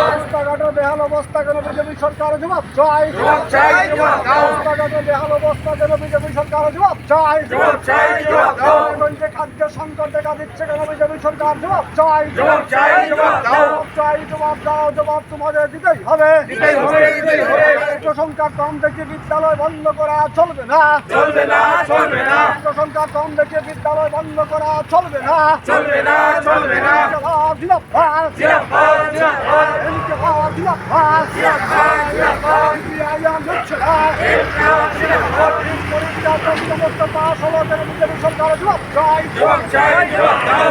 রাস্তাঘাটের বেহাল অবস্থা কেন বিজেপি সরকার জবাব? চাই। রাস্তাঘাটের বেহাল অবস্থা কেন বিজেপি সরকার জবাব? চাই খাদ্য সংকট দেখা দিচ্ছে কেন বিজেপি সরকার জবাব? চাই চাই, জবাব দাও। জবাব তোমাদের দিতেই হবে সংখ্যা কম দেখে বিদ্যালয় বন্ধ করা চলবে না চলবে না, চলবে না। সংখ্যা কম দেখে বিদ্যালয় বন্ধ করা চলবে না চলবে না, চলবে না। সরকার জবাব চাই জবাব চাই, জবাব দাও।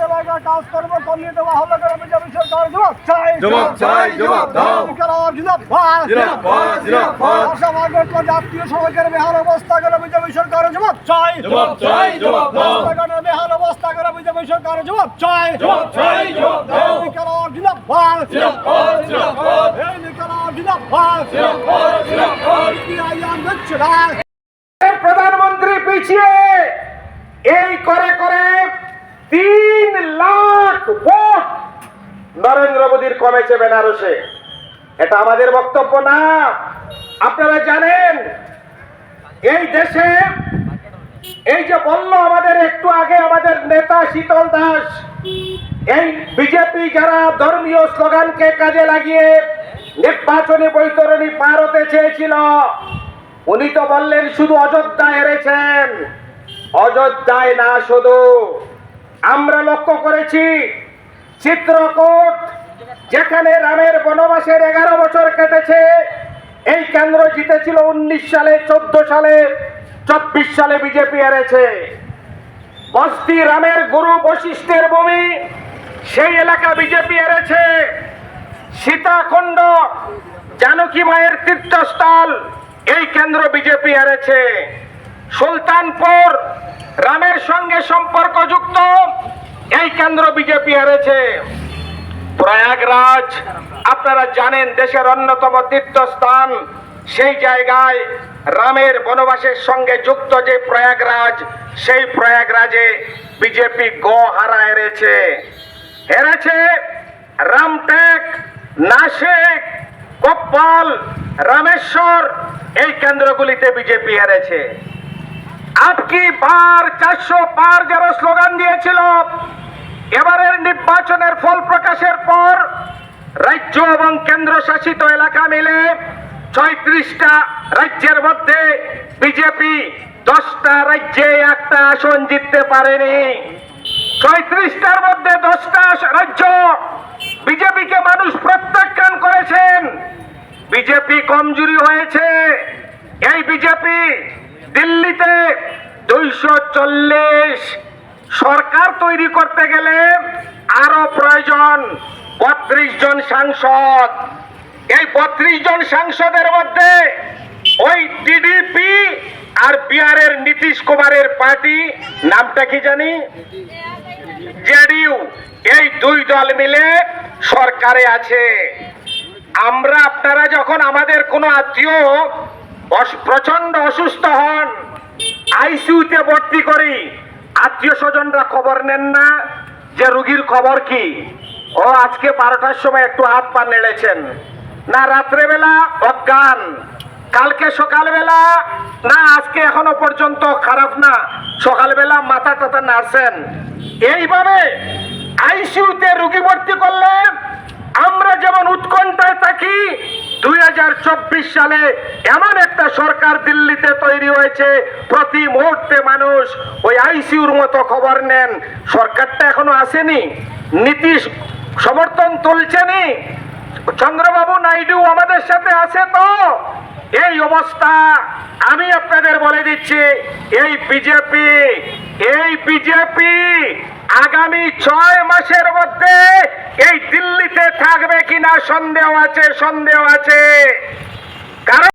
এলাকার কাজকর্ম কমিয়ে দেওয়া কেন বিজেপি সরকার জবাব চাই জবাব চাই, জবাব দাও। জাতীয় সড়কের বেহাল অবস্থা কেন বিজেপি সরকার জবাব চাই জবাব চাই, জবাব দাও। বেহাল অবস্থা কেন বিজেপি সরকার জবাব চাই। প্রধানমন্ত্রী পিছিয়ে। এই করে করে তিন লাখ ভোট নরেন্দ্র মোদীর কমেছে বেনারসে। এটা আমাদের বক্তব্য না। আপনারা জানেন এই দেশে এই যে বলল আমাদের একটু আগে আমাদের নেতা শীতল দাস এই বিজেপি যারা ধর্মীয় স্লোগানকে কাজে লাগিয়ে নির্বাচনী বৈতরণী পার হতে চেয়েছিল, উনি তো বললেন শুধু অযোধ্যায় হেরেছেন। অযোধ্যায় না শুধু। আমরা লক্ষ্য করেছি, চিত্রকোট, যেখানে রামের বনবাসের এগারো বছর কেটেছে, এই কেন্দ্র জিতেছিল উনিশ সালে, চোদ্দ সালে, চব্বিশ সালে বিজেপি হেরেছে। বস্তি রামের গুরু বশিষ্ঠের ভূমি সেই এলাকা বিজেপি হেরেছে। সীতাকুণ্ড, জানকী মায়ের তীর্থস্থল এই কেন্দ্র বিজেপি হেরেছে। সুলতানপুর, রামের সঙ্গে সম্পর্কযুক্ত, এই কেন্দ্র বিজেপি হেরেছে। প্রয়াগরাজ, আপনারা জানেন দেশের অন্যতম তীর্থস্থান, সেই জায়গায় রামের বনবাসের সঙ্গে যুক্ত যে প্রয়াগরাজ, সেই প্রয়াগরাজে বিজেপি গো হারা হেরেছে। হেরেছে রামটেক, নাসিক, কোপ্পাল, রামেশ্বর, এই কেন্দ্রগুলিতে বিজেপি হেরেছে। আপকি পার চারশো পার যারা স্লোগান দিয়েছিল? এবারের নির্বাচনের ফল প্রকাশের পর রাজ্য এবং কেন্দ্র শাসিত এলাকা মিলে ছয়ত্রিশটা রাজ্যের মধ্যে বিজেপি দশটা রাজ্যে একটা আসন জিততে পারেনি। ছয়ত্রিশটার মধ্যে দশটা রাজ্য বিজেপিকে মানুষ প্রত্যাখ্যান করেছেন। বিজেপি কমজোরি হয়েছে। এই বিজেপি দিল্লিতে দুইশো চল্লিশ সরকার তৈরি করতে গেলে আরও প্রয়োজন বত্রিশ জন সাংসদ। এই বত্রিশ জন সাংসদের মধ্যে ওই টিডিপি আর বিহারের নীতিশ কুমারের পার্টি, নামটা কি জানি? জেডিইউ। এই দুই দল মিলে সরকারে আছে। আমরা আপনারা যখন আমাদের কোনো আত্মীয় প্রচণ্ড অসুস্থ হন, আইসিইউতে ভর্তি করি, আত্মীয় স্বজনরা খবর নেন না যে রুগীর খবর কি? ও আজকে বারোটার সময় একটু হাত পা নেড়েছেন। না, রাত্রেবেলা অজ্ঞান। কালকে সকালবেলা, না, আজকে এখনও পর্যন্ত খারাপ না। সকালবেলা মাথা টাথা নাড়ছেন। এইভাবে আইসিইউতে রুগী ভর্তি করলে আমরা যেমন উৎকণ্ঠায় থাকি, দুই হাজার চব্বিশ সালে এমন একটা সরকার দিল্লিতে তৈরি হয়েছে, প্রতি মুহূর্তে মানুষ ওই আইসিউর মতো খবর নেন। সরকারটা এখনও আসেনি। নীতি সমর্থন তুলছেনি চন্দ্রবাবু নাইডু আমাদের সাথে আছে তো? এই অবস্থা আমি আপনাদের বলে দিচ্ছি, এই বিজেপি এই বিজেপি আগামী ছয় মাসের মধ্যে এই দিল্লিতে থাকবে কিনা সন্দেহ আছে সন্দেহ আছে। কারণ